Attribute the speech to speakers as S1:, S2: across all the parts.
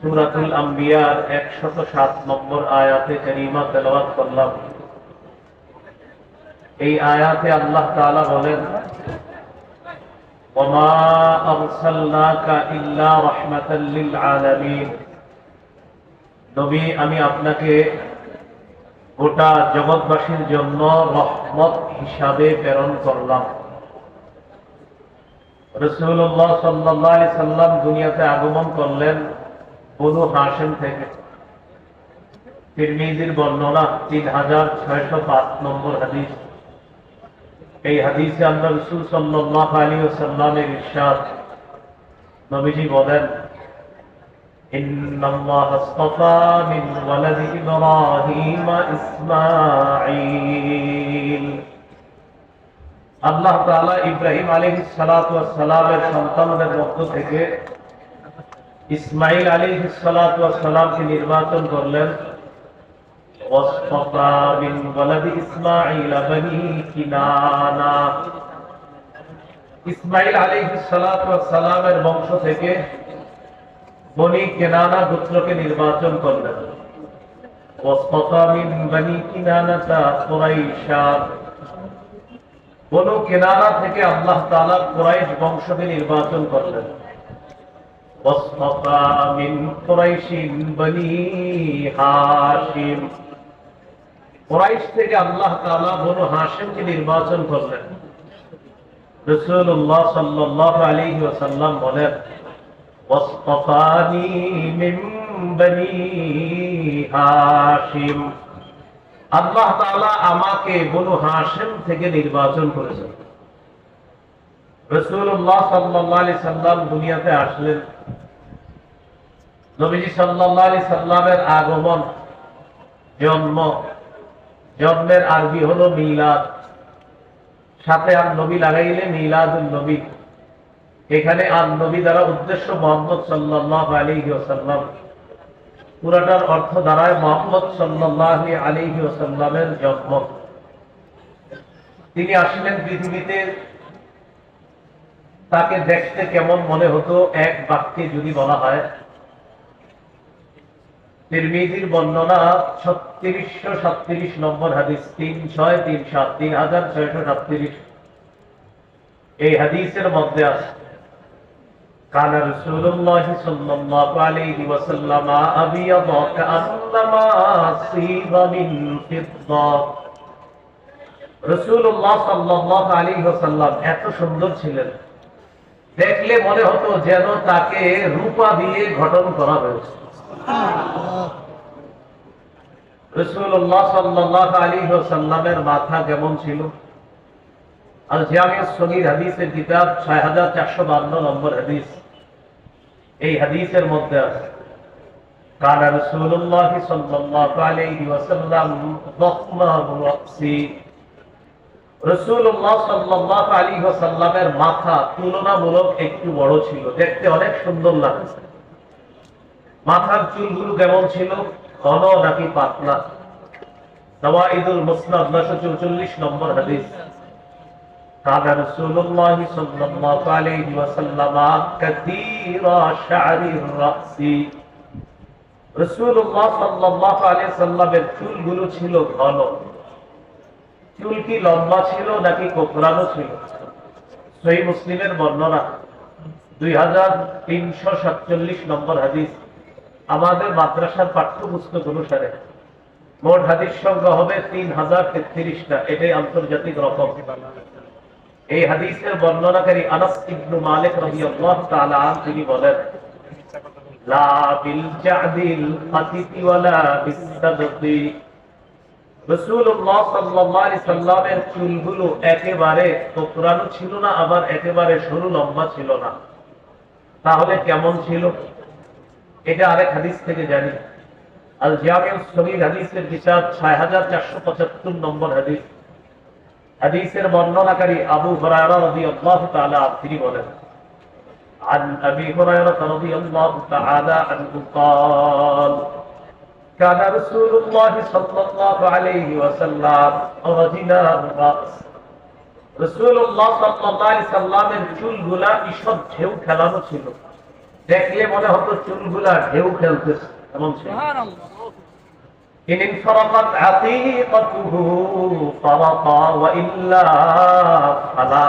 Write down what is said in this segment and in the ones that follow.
S1: সুরাতুল আম্বিয়ার একশত সাত নম্বর আয়াতে করিমা তেলাওয়াত করলাম এই আয়াতে আল্লাহ তাআলা বলেন وما أرسلناك إلا رحمة للعالمين নবী আমি আপনাকে গোটা জগৎবাসীর জন্য রহমত হিসাবে প্রেরণ করলাম রসুল্লাহ সাল্লাহ সাল্লাম দুনিয়াতে আগমন করলেন বনু হাসেম থেকে তিরমিজির বর্ণনা তিন হাজার ছয়শ পাঁচ নম্বর হাদিস এই হাদিসে আমরা রসুল সাল্লাহ আলী সাল্লামের ইরশাদ নবীজি বলেন إن الله اصطفى من ولد إبراهيم إسماعيل আল্লাহ তাআলা ইব্রাহিম আলাইহিস সালাতু ওয়াস সালামের সন্তানদের মধ্য থেকে ইসমাইল আলী সালামকে নির্বাচন করলেন ইসমাইল আলী বংশ থেকে বনি কেনানা গোত্রকে নির্বাচন করলেন। থেকে আল্লাহ তালা কোরাইশ বংশকে নির্বাচন করলেন। واصطفى من قريش بني هاشم কুরাইশ থেকে আল্লাহ তাআলা বনু হাশিমকে নির্বাচন করলেন রাসূলুল্লাহ সাল্লাল্লাহু আলাইহি ওয়াসাল্লাম বলেন واصطفاني من بني হাশিম আল্লাহ তাআলা আমাকে বনু হাশিম থেকে নির্বাচন করেছেন রাসূলুল্লাহ সাল্লাল্লাহু আলাইহি সাল্লাম দুনিয়াতে আসলেন নবীজি সাল্লাল্লাহু আলাইহি সাল্লামের আগমন, জন্ম, জন্মের আরবি হলো মিলাদ। সাথে আর নবী লাগাইলে মিলাদুল নবী। এখানে আর নবী দ্বারা উদ্দেশ্য মোহাম্মদ সাল্লাহ আলাইহি ওসাল্লাম পুরাটার অর্থ দাঁড়ায় মোহাম্মদ সাল্লাহ আলাইহি ওসাল্লামের জন্ম। তিনি আসলেন পৃথিবীতে। তাকে দেখতে কেমন মনে হতো? এক বাক্যে যদি বলা হয় তিরমিজির বর্ণনা ছত্রিশশো সাতত্রিশ নম্বর হাদিস তিন ছয় তিন সাত তিন হাজার ছয়শো সাতত্রিশ এই হাদিসের মধ্যে আছে كان رسول الله صلى الله عليه وسلم أبيض كأنما صيغ من فضة রসুল্লাহ সাল্লাহ আলী ওসাল্লাম এত সুন্দর ছিলেন দেখলে মনে হতো যেন তাকে রূপা দিয়ে গঠন করা হয়েছে ওসাল্লামের মাথা মাথা তুলনামূলক একটু বড় ছিল দেখতে অনেক সুন্দর লাগছে। মাথার চুলগুলো কেমন ছিল ঘন নাকি পাতলা নওয়াইদুল মুসনাদ 944 নম্বর হাদিস كان رسول الله صلى الله عليه وسلم كثير شعر الرأس রসুল্লাহ সাল্লাহ আলিয়া সাল্লামের চুলগুলো ছিল ঘন চুল কি লম্বা ছিল নাকি কোকড়ানো ছিল সহি মুসলিমের বর্ণনা দুই হাজার তিনশো সাতচল্লিশ নম্বর হাদিস আমাদের মাদ্রাসার পাঠ্যপুস্তক অনুসারে মোট হাদিস সংখ্যা হবে তিন হাজার তেত্রিশটা। এটাই আন্তর্জাতিক রকম। এই হাদিসের বর্ণনাকারী আনাস ইবনু মালিক রাদিয়াল্লাহু তাআলা তিনি বলেন, লা বিল জাদিল ফাতিতি রাসূলুল্লাহ সাল্লাল্লাহু আলাইহি সাল্লামের চুলগুলো একেবারে কোকড়ানো ছিল না, আবার একেবারে সরু লম্বা ছিল না। তাহলে কেমন ছিল? এটা আরেক হাদিস থেকে জানি আল জামিউস সগীর হাদিসের কিতাব 6475 নম্বর হাদিস হাদিসের বর্ণনাকারী আবু হুরায়রা রাদিয়াল্লাহু তাআলা তিনি বলেন عن أبي هريرة رضي الله تعالى عنه قال كان رسول الله صلى الله عليه وسلم رجلا الرأس রসুল্লাহ সাল্লাহ সাল্লামের চুলগুলা ঈষৎ ঢেউ খেলানো ছিল দেখলে মনে হতো চুলগুলা ঢেউ খেলতেছে এমন ছিল إن انفرقت عقيقته فرقا وإلا فلا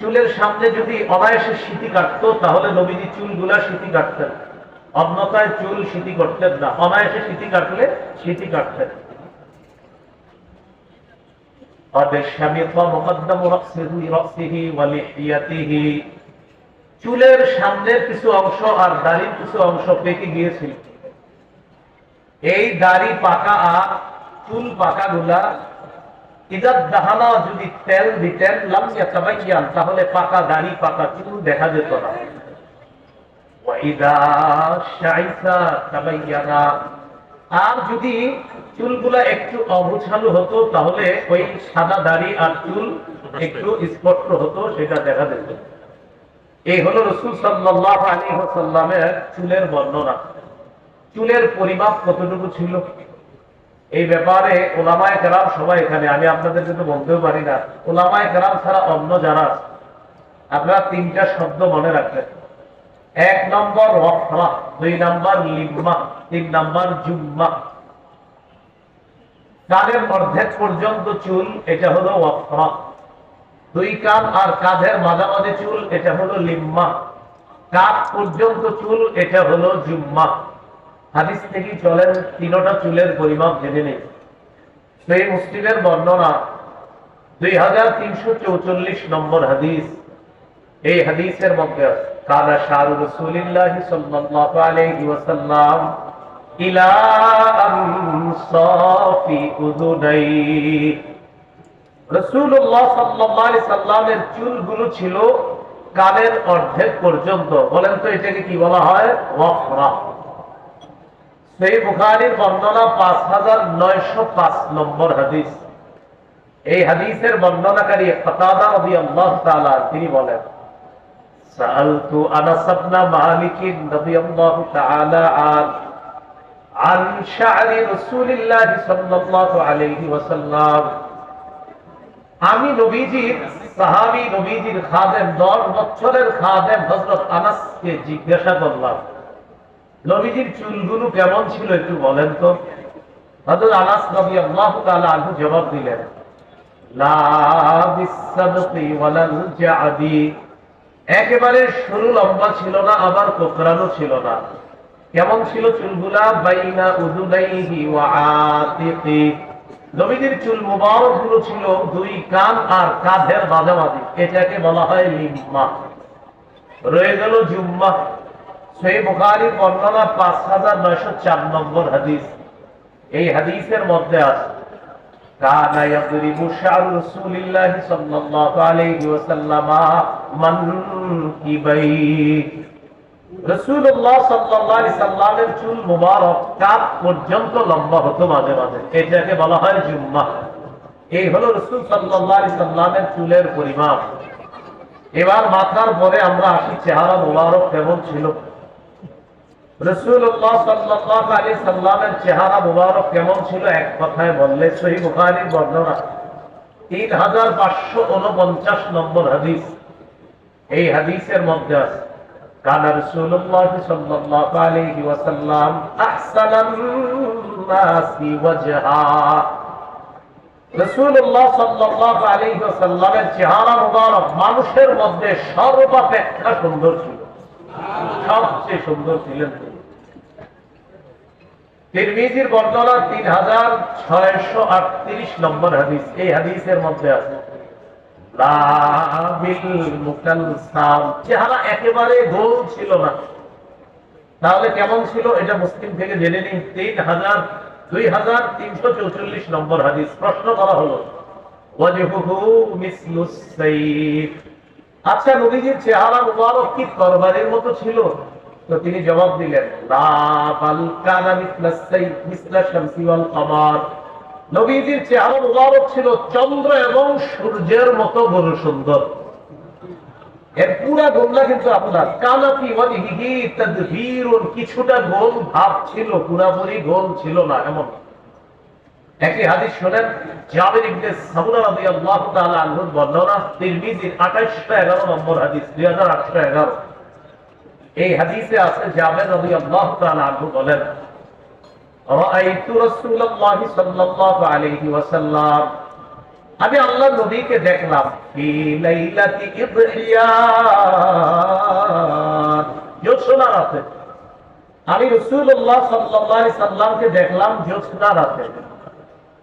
S1: চুলের সামনে যদি অনায়াসে সিটি কাটতো তাহলে নবীজি চুলগুলা সিটি কাটতেন অন্যতায় চুল সিটি করতেন না অনায়াসে সিটি কাটলে সিটি কাটতেন قد شمط مقدم رأسه رأسه ولحيته চুলের সামনের কিছু অংশ আর দাড়ির কিছু অংশ পেকে গিয়েছিল। এই দাড়ি পাকা আর চুল পাকা গুলা দাহানা যদি তেল দিতেন তাহলে পাকা দাড়ি, পাকা চুল দেখা যেত না। আর যদি চুলগুলা একটু অগুছালো হতো, তাহলে ওই সাদা দাড়ি আর চুল একটু স্পষ্ট হতো, সেটা দেখা যেত। এই হলো রসুল সাল্লাহ আলী সাল্লামের চুলের বর্ণনা। চুলের পরিমাপ কতটুকু ছিল? এই ব্যাপারে ওলামায় কেরাম সবাই এখানে, আমি আপনাদেরকে তো বলতেও পারি না। ওলামায় কেরাম ছাড়া অন্য যারা আপনারা তিনটা শব্দ মনে রাখবেন। এক নম্বর রফরা, দুই নম্বর লিম্মা, তিন নম্বর জুম্মা। কানের অর্ধেক পর্যন্ত চুল, এটা হলো ওয়ফরা দুই কান আর কাঁধের মাঝামাঝি চুল, এটা হলো লিম্মা। কাঁধ পর্যন্ত চুল, এটা হলো জুম্মা। হাদিস থেকে চলেন, তিনটা চুলের পরিমাপ জেনে নেই। সেই মুসলিমের বর্ণনা, দুই হাজার তিনশো চৌচল্লিশ নম্বর হাদিস। এই হাদিসের মধ্যে কালা শাহরু রসুলিল্লাহি সাল্লাল্লাহু আলাইহি ওয়াসাল্লাম ইলা আনসাফি উযুনাই রাসূলুল্লাহ সাল্লাল্লাহু আলাইহি সাল্লামের চুলগুলো ছিল কানের অর্ধেক পর্যন্ত বলেন তো এটাকে কি বলা হয় ওয়াফরা সেই বুখারীর বর্ণনা পাঁচ হাজার নয়শো পাঁচ নম্বর হাদিস এই হাদিসের বর্ণনাকারী কতাদা রাদিয়াল্লাহু তাআলা তিনি বলেন سألت أنس بن مالك رضي الله تعالى عنه عن شعر رسول الله صلى الله عليه وسلم আমি নবীজির সাহাবী, নবীজির খাদেম, দশ বছরের খাদেম হযরত আনাসকে জিজ্ঞাসা করলাম, নবীজির চুলগুলো কেমন ছিল একটু বলেন তো? হযরত আনাস রাদিয়াল্লাহু তাআলা আনহু জবাব দিলেন একেবারে সরু লম্বা ছিল না, আবার কোকড়ানো ছিল না। কেমন ছিল চুলগুলা? বাইনা উদুনাইহি ওয়া আতিকি। নবীদের চুল মুবারক গুলো ছিল দুই কান আর কাঁধের মাঝামাঝি এটাকে বলা হয় লিম্মা রয়ে গেল জুম্মা সেই বুখারী বর্ণনা পাঁচ হাজার নয়শো চার নম্বর হাদিস এই হাদিসের মধ্যে আছে كان يضرب شعر رسول الله صلى الله عليه وسلم منكبيه চুল মুবারক কাপ পর্যন্ত মাঝে মাঝে। চুলের পরিমাপ। এবার মাথার পরে আমরা আসি, চেহারা মুবারক কেমন ছিল? রসুল্লাহ সাল্লাহ আলী সাল্লামের চেহারা মুবারক কেমন ছিল? এক কথায় বললে সহি বুখারির বর্ণনা। তিন হাজার পাঁচশো উনপঞ্চাশ নম্বর হাদিস। এই হাদিসের মধ্যে আছে নাসি ওয়াজহা রসুল্লাহ সাল্লাহ আলাইহি ওয়াসাল্লামের চেহারা মুবারক মানুষের মধ্যে সর্বাপেক্ষা সুন্দর ছিল। সবচেয়ে সুন্দর ছিলেন তিনি। তিরমিজির বর্ণনা তিন হাজার ছয়শো আটত্রিশ নম্বর হাদিস। এই হাদিসের মধ্যে আছে। চেহারা একেবারে গোল ছিল না। তাহলে কেমন ছিল? এটা মুসলিম থেকে জেনে নিন। তিন হাজার, দুই হাজার তিনশো চৌচল্লিশ নম্বর হাদিস। প্রশ্ন করা হলো আচ্ছা নবীজির চেহারা মুবারক কি তরবারির মতো ছিল? তো তিনি জবাব দিলেন, লা মিসলা কমার। নবীজির চেহারা মুবারক ছিল চন্দ্র এবং সূর্যের মতো বড় সুন্দর। এর পুরা গোলটা কিন্তু আপনার কানাতি ওয়াজহিহি তাদবীরুন কিছুটা গোল ভাব ছিল পুরাপুরি গোল ছিল না এমন। একই হাদিস শুনেন, জাবির ইবনে সামুরা রাদিয়াল্লাহু তাআলা আনহুর বর্ণনা, তিরমিজির 2811 নম্বর হাদিস 2811 এই হাদিসে আছে জাবের রাদিয়াল্লাহু তাআলা আনহু বলেন রাআইতু রাসূলুল্লাহি সাল্লাল্লাহু আলাইহি ওয়াসাল্লাম আমি আল্লাহ নবীকে দেখলাম ফি লাইলাতি ইদহিয়ান জোছনা রাতে আমি রাসূলুল্লাহ সাল্লাল্লাহু আলাইহি সাল্লামকে দেখলাম জোছনা রাতে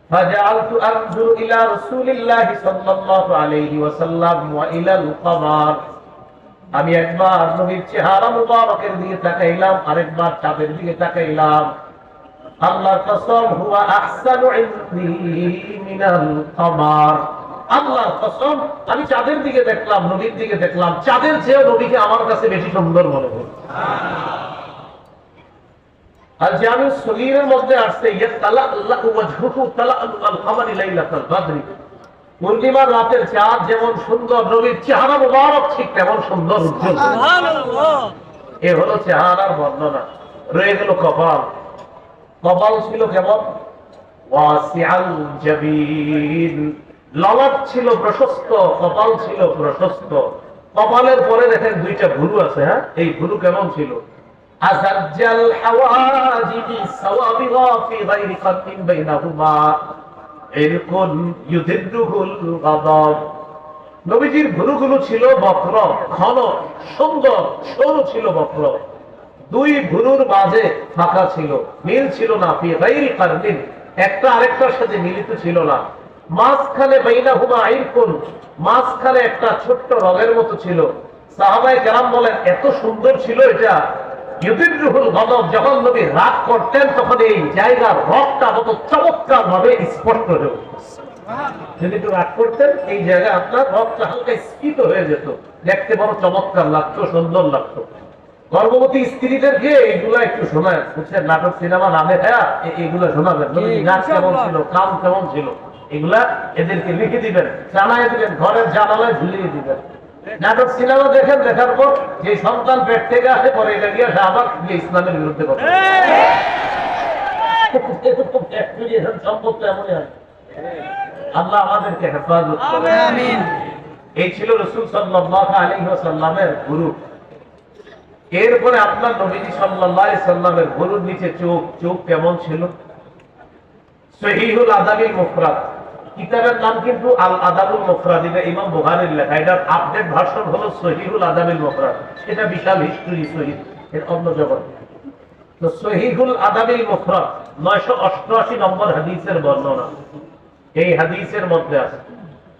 S1: فجعلت انظر الى رسول الله صلى الله عليه وسلم والى القمر আমি একবার নবীর চেহারা মুবারকের দিকে তাকাইলাম আরেকবার চাঁদের দিকে তাকাইলাম আল্লাহর কসম হুয়া আহসানু মিনাল কমার। আল্লাহর কসম আমি চাঁদের দিকে দেখলাম নবীর দিকে দেখলাম। চাঁদের চেয়েও নবীকে আমার কাছে বেশি সুন্দর মনে হল আর যে আমি শরীরের মধ্যে আসছে ইয়ে তালা আল্লাহ তালা আল কমারি লাইলাতাল বদরি। পূর্ণিমার রাতের চাঁদ যেমন সুন্দর নবীর চেহারা মুবারক ঠিক তেমন সুন্দর। উজ্জ্বল এ হলো চেহারার বর্ণনা। রয়ে গেল কপাল। কপাল ছিল কেমন? ললাট ছিল প্রশস্ত, কপাল ছিল প্রশস্ত। কপালের পরে দেখেন দুইটা ভুরু আছে হ্যাঁ? এই ভুরু কেমন ছিল? ছিল বক্র, ঘন, সুন্দর, সরু ছিল বক্র। দুই ভুরুর মাঝে ফাঁকা ছিল, মিল ছিল না একটা আরেকটার সাথে মিলিত ছিল না। মাঝখানে বাইনাহুমা আইরকুন, মাঝখানে একটা ছোট্ট রগের মতো ছিল। বলেন, এত সুন্দর ছিল এটা। তখন এই জায়গার রগটা চমৎকার ভাবে রাগ করতেন, এই স্ফীত হয়ে যেত। দেখতে বড় চমৎকার লাগতো, সুন্দর লাগতো। গর্ভবতী স্ত্রীদেরকে এইগুলো একটু শোনায়। বুঝছেন? নাটক সিনেমা নামে হ্যাঁ এগুলো শোনাবেন নাচ কেমন ছিল? কাম কেমন ছিল? এগুলা এদেরকে লিখে দিবেন জানাই দিবেন ঘরের জানালায় ঝুলিয়ে দিবেন। নাটক সিনেমা দেখেন দেখার পর যে সন্তান পেট থেকে আসে পরে এটা গিয়ে সে আবার গিয়ে ইসলামের বিরুদ্ধে কথা বলে। এমনই আছে আল্লাহ আমাদেরকে হেফাজত এই ছিল রসুল সাল্লাল্লাহু আলাইহি ওয়াসাল্লামের গুরু এরপরে আপনার নবীজি সাল্লাল্লাহু সাল্লামের গুরুর নিচে চোখ চোখ কেমন ছিল? সহিহুল আদাবিল মুফরাদ। কিতাবের নাম কিন্তু আল আদাবুল মুফরাদ, এটা ইমাম বুখারীর লেখা। এটার আপডেট ভার্সন হলো সহিহুল আদাবিল মুফরাদ। এটা বিশাল হিস্টরি সহিহ এর অন্য জগৎ। তো সহিহুল আদাবিল মুফরাদ 988 নম্বর হাদিসের বর্ণনা। এই হাদিসের মধ্যে আছে।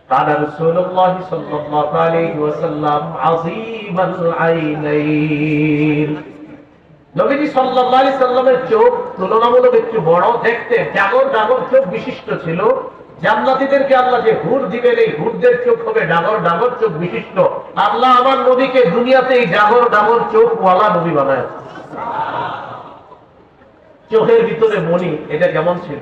S1: قال رسول الله صلى الله عليه وسلم عظيم العينين নবীজি সাল্লাল্লাহু আলাইহি সাল্লামের চোখ তুলনামূলক একটু বড় দেখতে ডাগর ডাগর চোখ বিশিষ্ট ছিল জান্নাতীদেরকে আল্লাহ যে হুর দিবেন এই হুরদের চোখ হবে ডাগর ডাগর চোখ বিশিষ্ট আল্লাহ আমার নবীকে দুনিয়াতে এই ডাগর ডাগর চোখ ওয়ালা নবী বানায় চোখের ভিতরে মণি এটা কেমন ছিল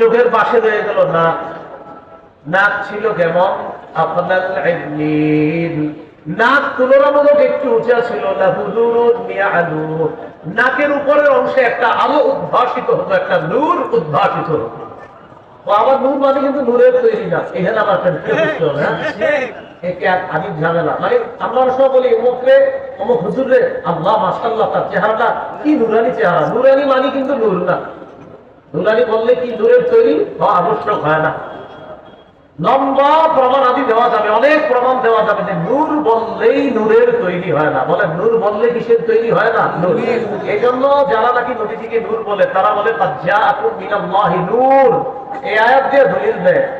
S1: চোখের পাশে রয়ে গেল নাক। নাক ছিল কেমন? আপনার নাক তুলনামূলক একটু উঁচা ছিল। নাকের উপরের অংশে একটা আলো উদ্ভাসিত হতো একটা নূর উদ্ভাসিত হতো ও আবার নূর মানে কিন্তু নূরের তৈরি না আমার হ্যাঁ? ঝামেলা। মানে আমরা আল্লাহ মাসাল্লাহ তার চেহারাটা কি নুরানি চেহারা? নুরানি মানে কিন্তু নূর না। নুরানি বললে কি নূরের তৈরি? হওয়া আবশ্যক হয় না। লম্বা প্রমাণ আদি দেওয়া যাবে অনেক প্রমাণ দেওয়া যাবে যে নূর বললেই নূরের তৈরি হয় না। বলে নূর বললে কিসের তৈরি হয় না? এই জন্য যারা নাকি নদীটিকে নূর বলে তারা বলে নূর। এই আয়াত দিয়ে দলিল দেয়।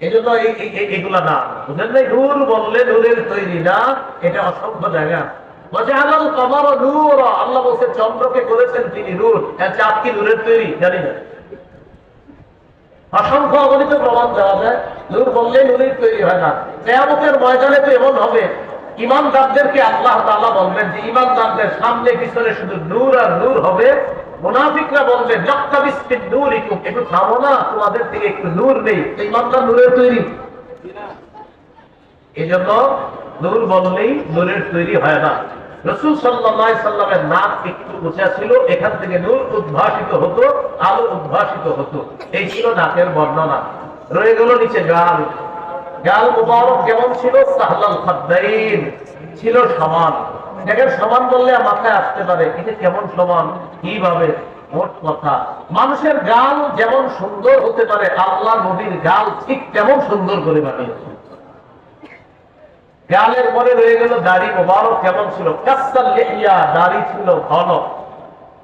S1: এই জন্য এই- এই- এই- এগুলা না। বুঝলেন নাই? নূর বললে নূরের তৈরি না, এটা অসংখ্য জায়গা। চন্দ্রকে করেছেন তিনি নূর। চাঁদ কি নূরের তৈরি? জানি না। অসংখ্য অগণিত প্রমাণ দেওয়া যায়। নূর বললে নূরের তৈরি হয় না। কেয়ামতের ময়দানে তো এমন হবে। ইমানদারদেরকে আল্লাহ তাআলা বলবেন যে, ইমানদারদের সামনে, পিছনে শুধু নূর আর নূর হবে। মুনাফিকরা বলবে একটু থামো না, তোমাদের থেকে একটু নূর নেই। তো ইমানদার নূরের তৈরি। এই জন্য নূর বললেই নূরের তৈরি হয় না। রসুল সাল্লামের নাক একটু উঁচা ছিল, এখান থেকে নূর উদ্ভাসিত হতো, আলো উদ্ভাসিত হতো। এই ছিল নাকের বর্ণনা। রয়ে গেল নিচে গাল। গাল মুবারক কেমন ছিল? সাহলাল খাদ্দাইন। ছিল সমান। দেখেন সমান বললে মাথায় আসতে পারে এটা কেমন সমান, কীভাবে? মোট কথা, মানুষের গাল যেমন সুন্দর হতে পারে, আল্লাহ নবীর গাল ঠিক তেমন সুন্দর করে বানিয়েছে। গালের পরে রয়ে গেল দাড়ি মোবারক, কেমন ছিল? দাড়ি ছিল ঘন।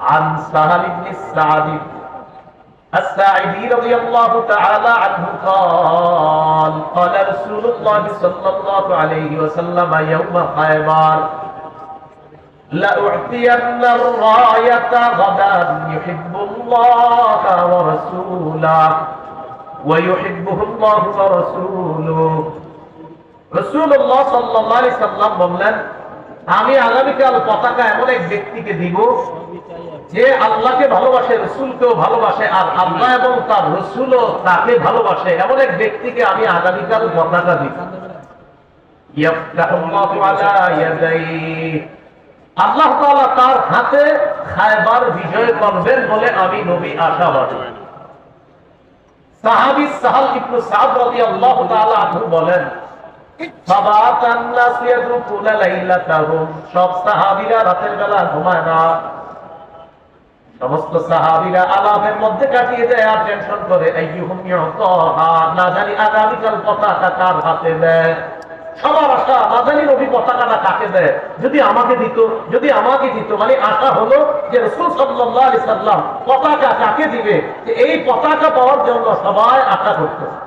S1: عن سهل بن السعد الساعدي رضي الله تعالى عنه قال قال رسول الله صلى الله عليه وسلم يوم خيبر لأعطين الراية غدا يحب الله ورسوله ويحبه الله ورسوله রসুল্লাহ সাল্লাহ সাল্লাম বললেন আমি আগামীকাল পতাকা এমন এক ব্যক্তিকে দিব যে আল্লাহকে ভালোবাসে, রসুলকেও ভালোবাসে, আর আল্লাহ এবং তার রসুলও তাকে ভালোবাসে, এমন এক ব্যক্তিকে আমি আগামীকাল পতাকা ইয়াদাইহি। আল্লাহ তার হাতে খায়বার বিজয় করবেন বলে আমি নবী আশাবাদী। বলেন সব রাতের বেলা ঘুমায় না। সমস্ত মধ্যে কাটিয়ে দেয় আর টেনশন করে না জানি পতাকা কার হাতে দেয় সবার আশা, না জানি রবি পতাকাটা কাকে দেয়। যদি আমাকে দিত, যদি আমাকে দিত মানে আশা হলো যে রসুল সাল্লাহ আলি সাল্লাম পতাকা কাকে দিবে? এই পতাকা পাওয়ার জন্য সবাই আশা করতেছে।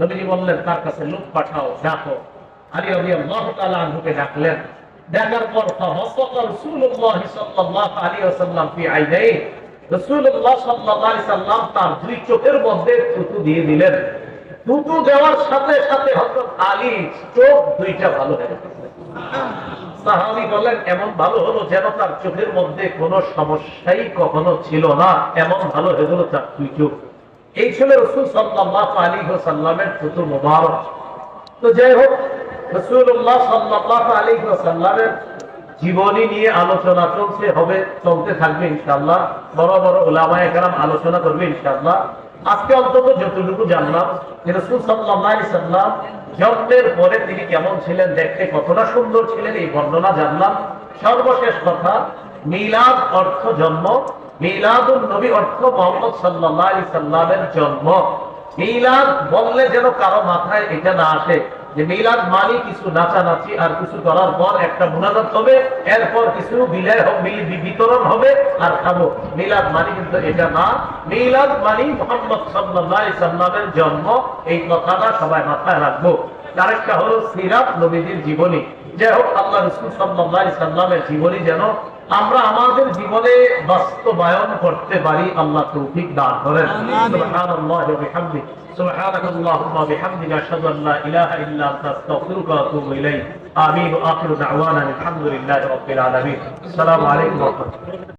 S1: নবীজি বললেন, তার কাছে লোক পাঠাও, ডাকো। আলী রাদিয়াল্লাহু তাআলা আনহুকে ডাকলেন। পর রাসূলুল্লাহ সাল্লাল্লাহু আলাইহি ওয়াসাল্লাম ফি আইনাই রাসূলুল্লাহ সাল্লাল্লাহু আলাইহি সাল্লাম তার দুই চোখের মধ্যে থুতু দিয়ে দিলেন। থুতু দেওয়ার সাথে সাথে হযরত আলী চোখ দুইটা ভালো হয়ে এমন ভালো হলো যেন তার চোখের মধ্যে কোনো সমস্যাই কখনো ছিল না। এমন ভালো হয়ে গেল তার দুই চোখ। এই ছিল রসুল সাল্লাহ আলী সাল্লামের থুতু মুবারক। তো যাই হোক রসুল্লাহ সাল্লাহ আলী সাল্লামের জীবনী নিয়ে আলোচনা চলছে, হবে, চলতে থাকবে ইনশাআল্লাহ। বড় বড় ওলামায়ে একরাম আলোচনা করবে ইনশাআল্লাহ। আজকে অন্তত যতটুকু জানলাম যে রাসূল আলাইহি সাল্লাম জন্মের পরে তিনি কেমন ছিলেন, দেখতে কতটা সুন্দর ছিলেন, এই বর্ণনা জানলাম। সর্বশেষ কথা, মিলাদ অর্থ জন্ম মিলাদুল নবী অর্থ মোহাম্মদ সাল্লাল্লাহু আলাইহি সাল্লামের জন্ম। মিলাদ বললে যেন কারও মাথায় এটা না আসে যে মিলাদ মানে কিছু নাচানাচি আর কিছু করার পর একটা মুনাজাত হবে, এরপর কিছু বিলয় বিতরণ হবে আর খাব। মিলাদ মানে কিন্তু এটা না। মিলাদ মানে মোহাম্মদ সাল্লাল্লাহু আলাইহি সাল্লামের জন্ম, এই কথাটা সবাই মাথায় রাখব। আরেকটা হলো সিরাত নবীজির জীবনী। যাই হোক, আল্লাহ রসুল আলাইহি সাল্লামের জীবনী যেন আমরা আমাদের জীবনে বাস্তবায়ন করতে পারি আল্লাহ তৌফিক দান করেন। সুবহানাল্লাহি ওয়া বিহামদিহি। সুবহানাকাল্লাহুম্মা বিহামদিকা আশহাদু আল লা ইলাহা ইল্লা আনতা আস্তাগফিরুকা ওয়া আতুবু ইলাইক। আমিন। ওয়া আখিরু দাওয়ানা আলহামদুলিল্লাহি রাব্বিল আলামিন। আসসালামু